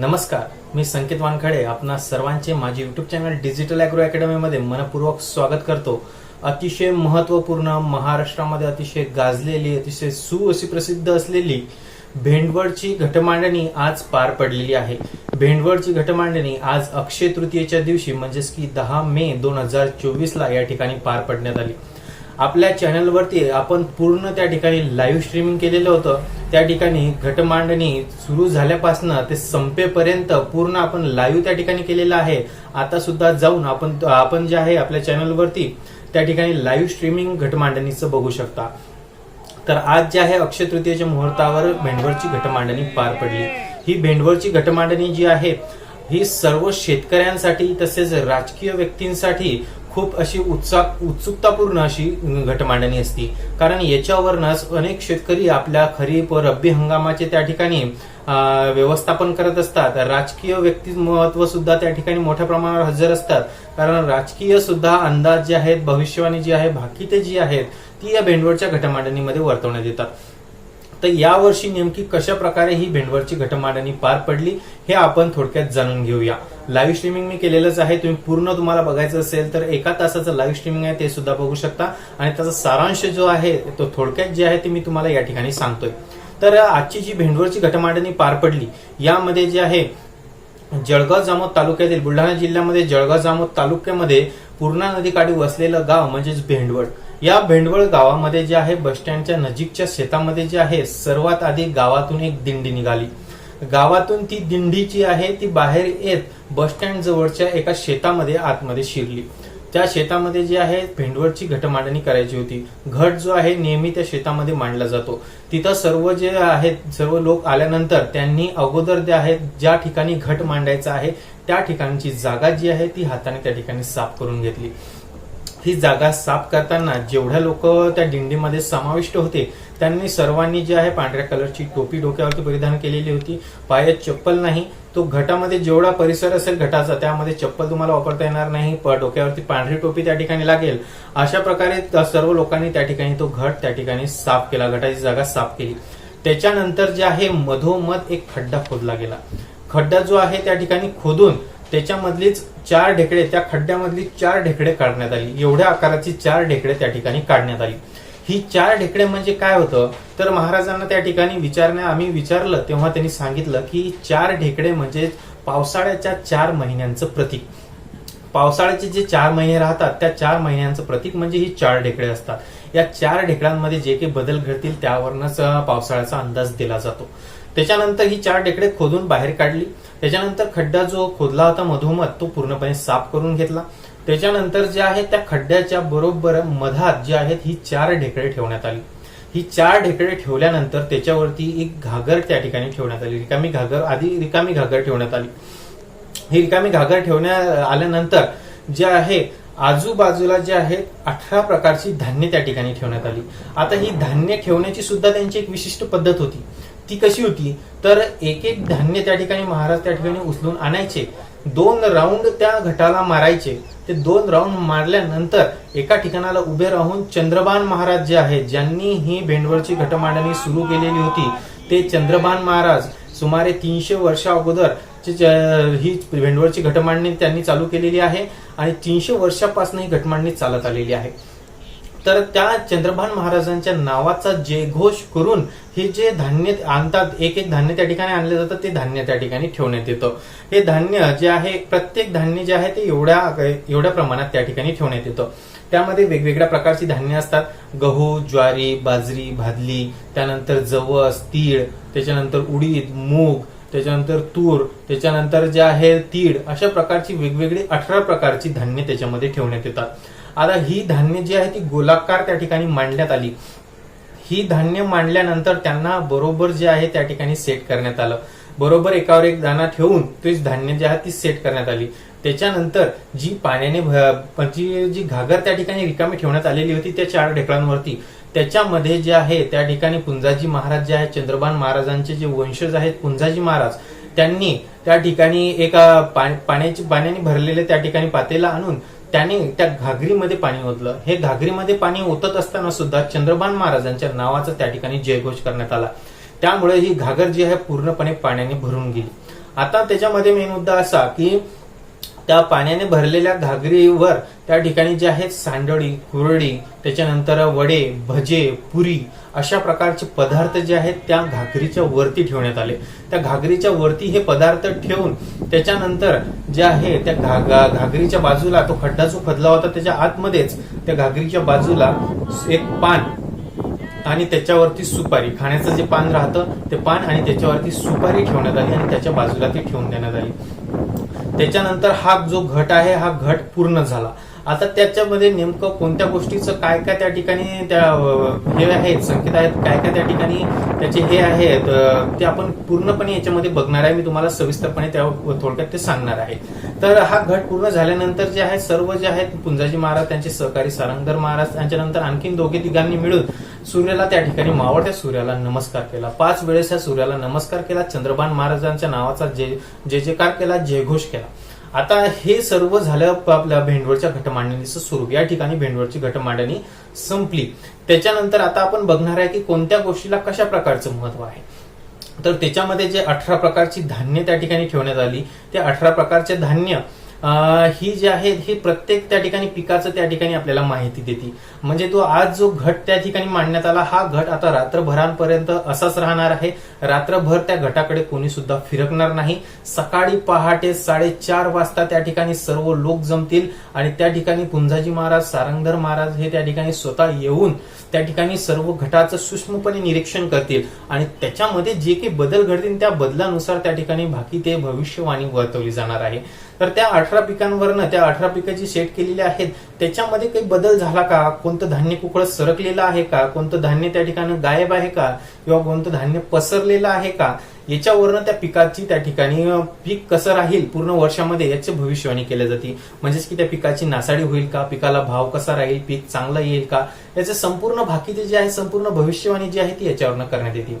नमस्कार मी संकेत वानखडे आपणा सर्वांचे माझे युट्यूब चॅनल डिजिटल अॅग्रो अकॅडमीमध्ये मनपूर्वक स्वागत करतो. अतिशय महत्त्वपूर्ण महाराष्ट्रामध्ये अतिशय गाजलेली अतिशय सु अशी प्रसिद्ध असलेली भेंडवळची घटमांडणी आज पार पडलेली आहे. भेंडवळची घटमांडणी आज अक्षय तृतीयेच्या दिवशी म्हणजेच की दहा मे दोन हजार चोवीसला या ठिकाणी पार पडण्यात आली. आपल्या चॅनलवरती आपण पूर्ण त्या ठिकाणी लाईव्ह स्ट्रीमिंग केलेलं होतं. त्या ठिकाणी घटमांडणी सुरू झाल्यापासून ते संपेपर्यंत पूर्ण आपण लाईव्ह त्या ठिकाणी केलेलं आहे. आता सुद्धा जाऊन आपण आपण जे आहे आपल्या चॅनलवरती त्या ठिकाणी लाईव्ह स्ट्रीमिंग घटमांडणीचं बघू शकता. तर आज जे आहे अक्षय तृतीयेच्या मुहूर्तावर भेंडवळची घटमांडणी पार पडली. ही भेंडवळची घटमांडणी जी आहे ही सर्व शेतकऱ्यांसाठी तसेच राजकीय व्यक्तींसाठी खूप अशी उत्साह उत्सुकतापूर्ण अशी घटमांडणी असती. कारण याच्यावरनच अनेक शेतकरी आपल्या खरीप व रब्बी हंगामाचे त्या ठिकाणी व्यवस्थापन करत असतात. राजकीय व्यक्तिमत्व सुद्धा त्या ठिकाणी मोठ्या प्रमाणावर हजर असतात. कारण राजकीय सुद्धा अंदाज जे आहेत भविष्यवाणी जी आहे भाकिते जी आहेत ती या भेंडवळच्या घटमांडणीमध्ये वर्तवण्यात येतात. तर यावर्षी नेमकी कशा प्रकारे ही भेंडवळची घटमांडणी पार पडली हे आपण थोडक्यात जाणून घेऊया. लाईव्ह स्ट्रीमिंग मी केलेलंच आहे. तुम्ही पूर्ण तुम्हाला बघायचं असेल तर एका तासाचं लाईव्ह स्ट्रीमिंग आहे ते सुद्धा बघू शकता. आणि त्याचा सारांश जो आहे तो थोडक्यात जे आहे ते मी तुम्हाला या ठिकाणी सांगतोय. तर आजची जी भेंडवळची घटमांडणी पार पडली यामध्ये जे आहे जळगाव जामोद तालुक्यातील बुलढाणा जिल्ह्यामध्ये जळगाव जामोद तालुक्यामध्ये पूर्णा नदीकाठी वसलेलं गाव म्हणजेच भेंडवळ. या भेंडवळ गावामध्ये जे आहे बस स्टँडच्या नजीकच्या शेतामध्ये जे आहे सर्वात आधी गावातून एक दिंडी निघाली. गावातून ती दिंडी जी आहे ती बाहेर येत बस स्टँड जवळच्या एका शेतामध्ये आतमध्ये शिरली. त्या शेतामध्ये जी आहे भेंडवळची घटमांडणी करायची होती. घट जो आहे नेहमी त्या शेतामध्ये मांडला जातो. तिथं सर्व जे आहेत सर्व लोक आल्यानंतर त्यांनी अगोदर जे आहेत ज्या ठिकाणी घट मांडायचा आहे त्या ठिकाणची जागा जी आहे ती हाताने त्या ठिकाणी साफ करून घेतली. ही जागा साफ करताना जेवढ्या लोक त्या दिंडीमध्ये समाविष्ट होते त्यांनी सर्वांनी जे आहे पांढऱ्या कलरची टोपी डोक्यावरती परिधान केलेली होती. पायात चप्पल नाही. तो घटामध्ये जेवढा परिसर असेल घटाचा त्यामध्ये चप्पल तुम्हाला वापरता येणार नाही. प- डोक्यावरती पांढरी टोपी त्या ठिकाणी लागेल. अशा प्रकारे सर्व लोकांनी त्या ठिकाणी तो घट त्या ठिकाणी साफ केला घटाची जागा साफ केली. त्याच्यानंतर जे आहे मधोमध एक खड्डा खोदला गेला. खड्डा जो आहे त्या ठिकाणी खोदून त्याच्यामधलीच चार ढेकळे त्या खड्ड्यामधली चार ढेकळे काढण्यात आली. एवढ्या आकाराची चार ढेकळे त्या ठिकाणी काढण्यात आली. ही चार ढेकळे म्हणजे काय होतं? तर महाराजांना त्या ठिकाणी विचारण्या आम्ही विचारलं तेव्हा त्यांनी सांगितलं की चार ढेकळे म्हणजे पावसाळ्याच्या चार महिन्यांचं प्रतीक. पावसाळ्याचे जे चार महिने राहतात त्या चार महिन्यांचं प्रतीक म्हणजे ही चार ढेकळे असतात. या चार ढेकळांमध्ये जे काही बदल घडतील त्यावरनच पावसाळ्याचा अंदाज दिला जातो. त्याच्यानंतर ही चार ढेकळे खोदून बाहेर काढली. त्याच्यानंतर खड्डा जो खोदला होता मधोमध तो पूर्णपणे साफ करून घेतला. त्याच्यानंतर जे आहे त्या खड्ड्याच्या बरोबर मधात जे आहेत ही चार ढेकळे ठेवण्यात आली. ही चार ढेकळे ठेवल्यानंतर त्याच्यावरती एक घागर त्या ठिकाणी ठेवण्यात आली. रिकामी घागर आधी रिकामी घागर ठेवण्यात आली. ही रिकामी घागर ठेवण्यात आल्यानंतर जे आहे आजूबाजूला जे आहे अठरा प्रकारची धान्य त्या ठिकाणी ठेवण्यात आली. आता ही धान्य ठेवण्याची सुद्धा त्यांची एक विशिष्ट पद्धत होती. ती कशी होती? तर एक एक धान्य त्या ठिकाणी महाराज त्या ठिकाणी उचलून आणायचे. दोन राऊंड त्या घटाला मारायचे. ते दोन राऊंड मारल्यानंतर एका ठिकाणाला उभे राहून चंद्रबान महाराज जे आहेत ज्यांनी ही भेंडवळची घटमांडणी सुरू केलेली होती ते चंद्रबान महाराज सुमारे तीनशे वर्षा अगोदर ही भेंडवळची घटमांडणी त्यांनी चालू केलेली आहे आणि तीनशे वर्षापासून ही घटमांडणी चालत आलेली आहे. तर त्या चंद्रभान महाराजांच्या नावाचा जयघोष करून हे जे धान्य आणतात एक एक धान्य त्या ठिकाणी आणलं जातं ते धान्य त्या ठिकाणी ठेवण्यात येतं. हे धान्य जे आहे प्रत्येक धान्य जे आहे ते एवढ्या एवढ्या प्रमाणात त्या ठिकाणी ठेवण्यात येतं. त्यामध्ये वेगवेगळ्या प्रकारची धान्य असतात. गहू ज्वारी बाजरी भादली त्यानंतर जवस तीळ त्याच्यानंतर उडीद मूग त्याच्यानंतर तूर त्याच्यानंतर जे आहे तीळ अशा प्रकारची वेगवेगळी अठरा प्रकारची धान्य त्याच्यामध्ये ठेवण्यात येतात. आता ही धान्य जी आहे ती गोलाकार त्या ठिकाणी मांडण्यात आली. ही धान्य मांडल्यानंतर त्यांना बरोबर जे आहे त्या ठिकाणी सेट करण्यात आलं. बरोबर एकावर एक दाणा ठेवून तीच धान्य जे आहे ती सेट करण्यात आली. त्याच्यानंतर जी पाण्याने जी जी घागर त्या ठिकाणी रिकामी ठेवण्यात आलेली होती त्या चार ढेकळांवरती त्याच्यामध्ये जे आहे त्या ठिकाणी पुंजाजी महाराज जे आहेत चंद्रबान महाराजांचे जे वंशज आहेत पुंजाजी महाराज त्यांनी त्या ठिकाणी एका पा- पाण्याची पाण्याने भरलेले त्या ठिकाणी पातेला आणून त्याने त्या घागरीमध्ये पाणी ओतलं. हे घागरीमध्ये पाणी ओतत असताना सुद्धा चंद्रबान महाराजांच्या नावाचा त्या ठिकाणी जयघोष करण्यात आला. त्यामुळे ही घागर जी आहे पूर्णपणे पाण्याने भरून गेली. आता त्याच्यामध्ये मेन मुद्दा असा की त्या पाण्याने भरलेल्या घागरीवर त्या ठिकाणी जे आहेत सांडळी कुरडी त्याच्यानंतर वडे भजे पुरी अशा प्रकारचे पदार्थ जे आहेत त्या घागरीच्या वरती ठेवण्यात आले. त्या घागरीच्या वरती हे पदार्थ ठेवून त्याच्यानंतर जे आहे त्या घा- घागरीच्या बाजूला तो खड्डा जो खदला होता त्याच्या आतमध्येच त्या घागरीच्या बाजूला एक पान आणि त्याच्यावरती सुपारी खाण्याचं जे पान राहतं ते पान आणि त्याच्यावरती सुपारी ठेवण्यात आली आणि त्याच्या बाजूला ती ठेवून देण्यात आली. त्याच्यानंतर हा जो घट आहे हा घट पूर्ण झाला. आता त्याच्यामध्ये नेमकं कोणत्या गोष्टीचं काय काय त्या ठिकाणी त्या हे आहेत संकेत आहेत काय काय त्या ठिकाणी त्याचे हे आहेत ते आपण पूर्णपणे याच्यामध्ये बघणार आहे. मी तुम्हाला सविस्तरपणे त्या थोडक्यात ते सांगणार आहे. तर हा घट पूर्ण झाल्यानंतर जे आहे सर्व जे आहेत पुंजाजी महाराज त्यांचे सहकारी सारंगधर महाराज त्यांच्यानंतर आणखीन दोघे तिघांनी मिळून सूर्याला त्या ठिकाणी मावळत्या सूर्याला नमस्कार केला. पाच वेळेस ह्या सूर्याला नमस्कार केला. चंद्रभान महाराजांच्या नावाचा जे जे जेकार केला जयघोष केला. आता हे सर्व झालं आपल्या भेंडवळच्या घटमांडणीचं स्वरूप. या ठिकाणी भेंडवळची घटमांडणी संपली. त्याच्यानंतर आता आपण बघणार आहे की कोणत्या गोष्टीला कशा प्रकारचं महत्त्व आहे. तर त्याच्यामध्ये जे अठरा प्रकारची धान्य त्या ठिकाणी ठेवण्यात आली ते अठरा प्रकारचे धान्य ही जे आहे हे प्रत्येक त्या ठिकाणी पिकाचं त्या ठिकाणी आपल्याला माहिती देते. म्हणजे तो आज जो घट त्या ठिकाणी मांडण्यात आला हा घट आता रात्रभरांपर्यंत असाच राहणार आहे. रात्रभर त्या घटाकडे कोणी सुद्धा फिरकणार नाही. सकाळी पहाटे साडेचार वाजता त्या ठिकाणी सर्व लोक जमतील आणि त्या ठिकाणी पुंजाजी महाराज सारंगधर महाराज हे त्या ठिकाणी स्वतः येऊन त्या ठिकाणी सर्व घटाचं सूक्ष्मपणे निरीक्षण करतील. आणि त्याच्यामध्ये जे काही बदल घडतील त्या बदलानुसार त्या ठिकाणी बाकी ते भविष्यवाणी वर्तवली जाणार आहे. तर त्या अठरा पिकांवरनं त्या अठरा पिकाची शेट केलेली आहेत. त्याच्यामध्ये काही बदल झाला का? कोणतं धान्य कुकळ सरकलेलं आहे का? कोणतं धान्य त्या ठिकाणी गायब आहे का? किंवा कोणतं धान्य पसरलेलं आहे का? याच्यावरनं त्या पिकाची त्या ठिकाणी पीक कसं राहील पूर्ण वर्षामध्ये याची भविष्यवाणी केली जाते. म्हणजेच की त्या पिकाची नासाडी होईल का? पिकाला भाव कसा राहील? पीक चांगलं येईल का? याचे संपूर्ण भाकीते जे आहे संपूर्ण भविष्यवाणी जी आहे ती याच्यावरनं करण्यात येते.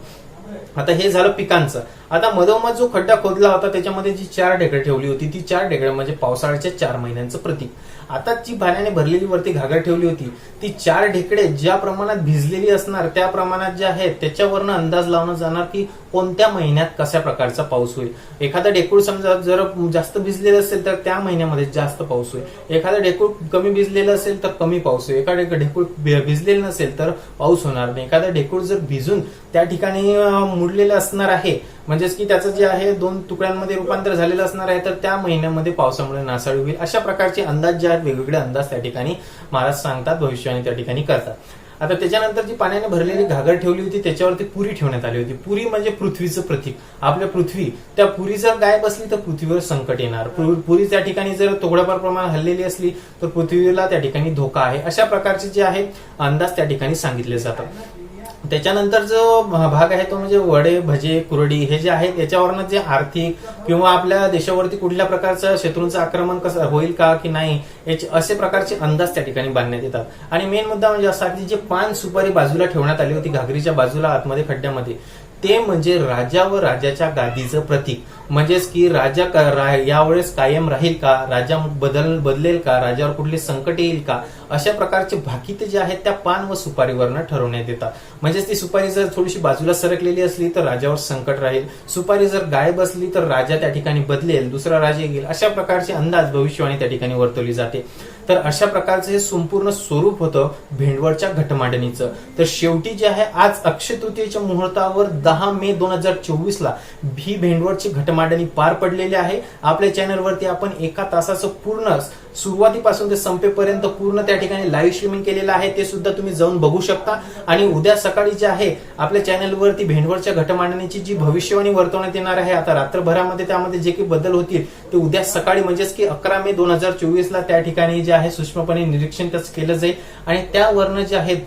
आता हे झालं पिकांचं. आता मधोमध जो खड्डा खोदला होता त्याच्यामध्ये जी चार ढेकळं ठेवली होती ती चार ढेकळं म्हणजे पावसाळ्याच्या चार महिन्यांचं प्रतीक. आता जी पाण्याने भरलेली वरती घागर ठेवली होती. ती चार ढेकडे ज्या प्रमाणात भिजलेली असणार त्या प्रमाणात जे आहेत त्याच्यावरनं अंदाज लावणं जाणार की कोणत्या महिन्यात कशा प्रकारचा पाऊस होईल. एखादा ढेकूळ समजा जर जास्त भिजलेलं असेल तर त्या महिन्यामध्ये जास्त पाऊस होईल. एखादं ढेकूळ कमी भिजलेलं असेल तर कमी पाऊस होईल. एखादं ढेकूळ भि- भिजलेलं नसेल तर पाऊस होणार नाही. एखादं ढेकूळ जर भिजून त्या ठिकाणी मुडलेलं असणार आहे म्हणजेच की त्याचं जे आहे दोन तुकड्यांमध्ये रूपांतर झालेलं असणार आहे तर त्या महिन्यामध्ये पावसामुळे नासाडी होईल. अशा प्रकारचे अंदाज जे आहेत वेगवेगळे अंदाज त्या ठिकाणी महाराज सांगतात भविष्यवाणी त्या ठिकाणी करतात. आता त्याच्यानंतर जी पाण्याने भरलेली घागर ठेवली होती त्याच्यावरती पुरी ठेवण्यात आली होती. पुरी म्हणजे पृथ्वीचं प्रतीक. आपल्या पृथ्वी त्या पुरी जर गायब असली तर पृथ्वीवर संकट येणार. पुरी त्या ठिकाणी जर थोड्याफार प्रमाण हल्लेली असली तर पृथ्वीला त्या ठिकाणी धोका आहे. अशा प्रकारचे जे आहेत अंदाज त्या ठिकाणी सांगितले जातात. त्याच्यानंतर जो भाग आहे तो म्हणजे वडे भजे कुरडी हे जे आहेत याच्यावरनं जे आर्थिक किंवा आपल्या देशावरती कुठल्या प्रकारचं शत्रूंचं आक्रमण कसं होईल का की नाही याचे असे प्रकारचे अंदाज त्या ठिकाणी बांधण्यात येतात. आणि मेन मुद्दा म्हणजे असा की जे पान सुपारी बाजूला ठेवण्यात आली होती घागरीच्या बाजूला आतमध्ये खड्ड्यामध्ये ते म्हणजे राजा व राजाच्या गादीचं प्रतीक. म्हणजेच की राजा का- रा- यावेळेस कायम राहील का? राजा बदल बदलेल का? राजावर कुठले संकट येईल का? अशा प्रकारचे भाकिते जे आहेत त्या पान व सुपारीवरनं ठरवण्यात येतात. म्हणजेच ती सुपारी जर थोडीशी बाजूला सरकलेली असली तर राजावर संकट राहील. सुपारी जर गायब असली तर राजा त्या ठिकाणी बदलेल दुसरा राजा येईल. अशा प्रकारचे अंदाज भविष्यवाणी त्या ठिकाणी वर्तवली जाते. तर अशा प्रकारचं हे संपूर्ण स्वरूप होतं भेंडवळच्या घटमांडणीचं. तर शेवटी जे आहे आज अक्षय तृतीयेच्या मुहूर्तावर दहा मे दोन हजार चोवीस ला भी भेंडवळची घटमांडणी पार पडलेली आहे. आपल्या चॅनलवरती आपण एका तासाचं पूर्ण सुरुवातीपासून ते संपेपर्यंत पूर्ण त्या ठिकाणी लाईव्ह स्ट्रीमिंग केलेलं आहे ते सुद्धा तुम्ही जाऊन बघू शकता. आणि उद्या सकाळी जे आहे आपल्या चॅनलवरती भेंडवळच्या घटमांडणीची जी भविष्यवाणी वर्तवण्यात येणार आहे आता रात्रभरामध्ये त्यामध्ये जे काही बदल होतील ते उद्या सकाळी म्हणजेच की अकरा मे दोन हजार चोवीसला त्या ठिकाणी जे आहे सूक्ष्मपणे निरीक्षण त्याचं केलं जाईल. आणि त्यावरनं जे आहेत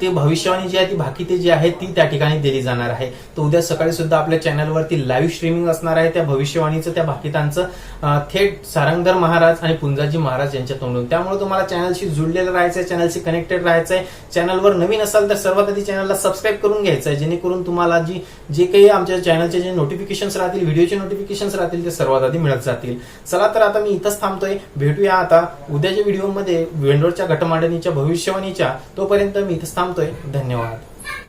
ते भविष्यवाणी जी आहे ती भाकिते जी आहे ती त्या ठिकाणी दिली जाणार आहे. तर उद्या सकाळी सुद्धा आपल्या चॅनलवरती लाईव्ह स्ट्रीमिंग असणार आहे त्या भविष्यवाणीचं त्या भाकितांचं थेट सारंगधर महाराज आणि पुंजाजी महाराज यांच्या तोंडून. त्यामुळे तुम्हाला चॅनलशी जुळलेलं राहायचंय चॅनलशी कनेक्टेड राहायचंय. चॅनलवर नवीन असाल तर सर्वात आधी चॅनलला सबस्क्राईब करून घ्यायचं आहे जेणेकरून तुम्हाला जी जे काही आमच्या चॅनलचे जे नोटिफिकेशन्स राहतील व्हिडिओचे नोटिफिकेशन्स राहतील ते सर्वात आधी मिळत जातील. चला तर आता मी इथंच थांबतोय. भेटूया आता उद्याच्या व्हिडिओमध्ये वेंडोरच्या घटमांडणीच्या भविष्यवाणीच्या तोपर्यंत मी इथंच थांबतोय. धन्यवाद.